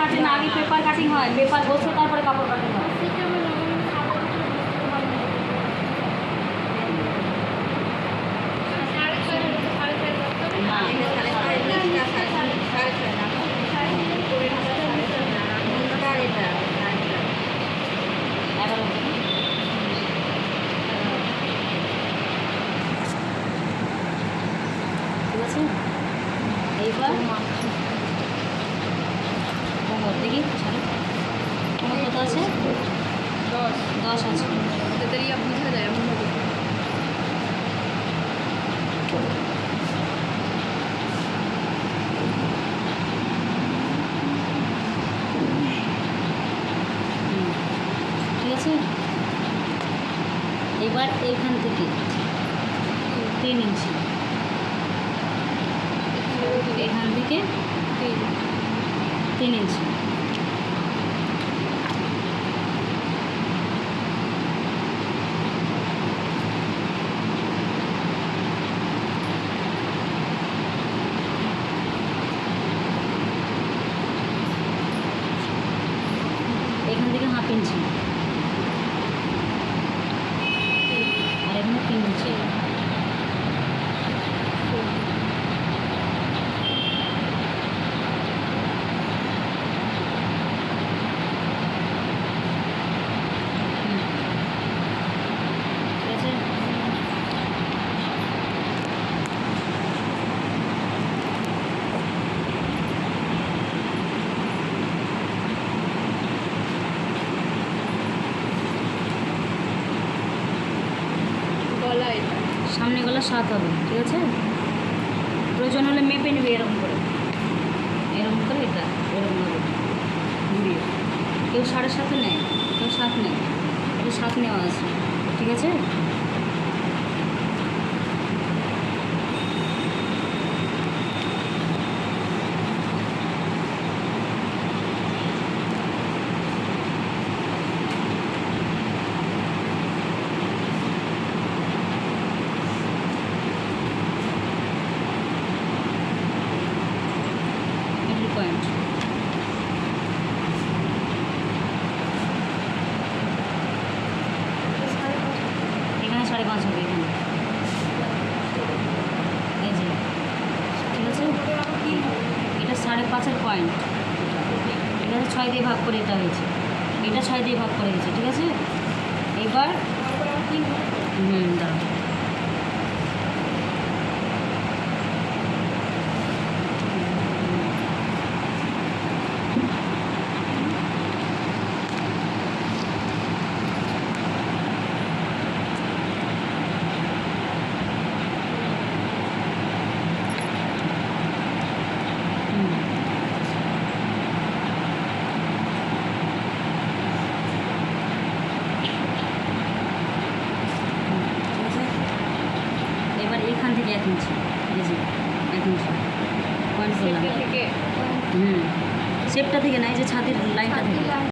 কাটে না আগে পেপার কাটিং হয় পেপার বসে তারপরে কাপড় কাটিং হয়। এইবার দেখি কোমর কত আছে? দশ। দশ আছে। তাড়াতাড়ি বোঝা যায় এমন হুম, ঠিক আছে? এবার এইখান থেকে তিন ইঞ্চি। এখান থেকে তিন ইঞ্চি। এখান থেকে হাফ ইঞ্চি আর এখানে তিন ইঞ্চি হুম। ঠিক আছে গলা এটা সামনে গলা সাত হবে, ঠিক আছে? প্রয়োজন হলে মেপে নেবে এরকম করে। এরকম করে এটা, এরকম হবে ঘুরিয়ে। কেউ সাড়ে সাথে নেয়, কেউ সাত নেয় এটা সাত নেওয়া আছে, ঠিক আছে মিডল পয়েন্ট পাঁচ হবে এখানে। এই যে, ঠিক আছে? এটা সাড়ে পাঁচের পয়েন্ট ঠিক আছে ছয় দিয়ে ভাগ করে এটা হয়েছে। এটা ছয় দিয়ে ভাগ করে হয়েছে ঠিক আছে? এবার, হুম, দাঁড়াও হুম হুম, ঠিক আছে এবার এখান থেকে এক ইঞ্চি এই যে এক ইঞ্চি পয়েন্ট করলাম থেকে হুম শেপটা থেকে নাই যে ছাতির লাইনটা থেকে